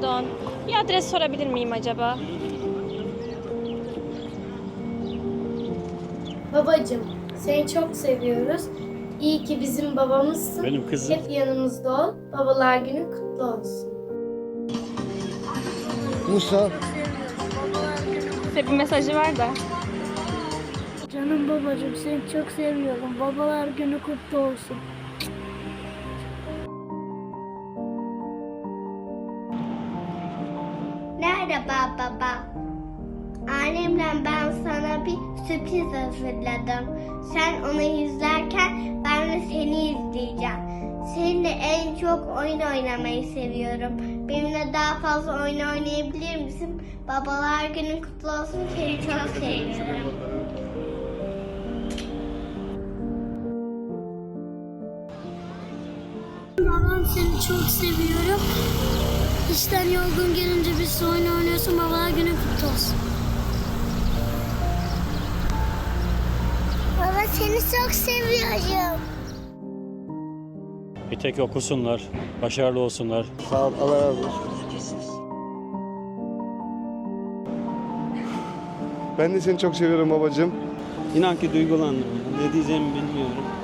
Pardon. Bir adres sorabilir miyim acaba? Babacım, seni çok seviyoruz. İyi ki bizim babamızsın. Benim kızım. Hep yanımızda ol. Babalar günü kutlu olsun. Musa. Size bir mesajı var da. Canım babacım, seni çok seviyorum. Babalar günü kutlu olsun. Merhaba baba. Annemle ben sana bir sürpriz hazırladım. Sen onu izlerken ben de seni izleyeceğim. Seninle en çok oyun oynamayı seviyorum. Benimle daha fazla oyun oynayabilir misin? Babalar günün kutlu olsun. Seni çok seviyorum. Babam seni çok seviyorum. İşten yorgun gelince bir oyun oynuyorsun. Babalar günü kutlu olsun. Baba seni çok seviyorum. Bir tek okusunlar, başarılı olsunlar. Sağ ol. Allah razı olsun. Ben de seni çok seviyorum babacığım. İnan ki duygulandım. Ne diyeceğimi bilmiyorum.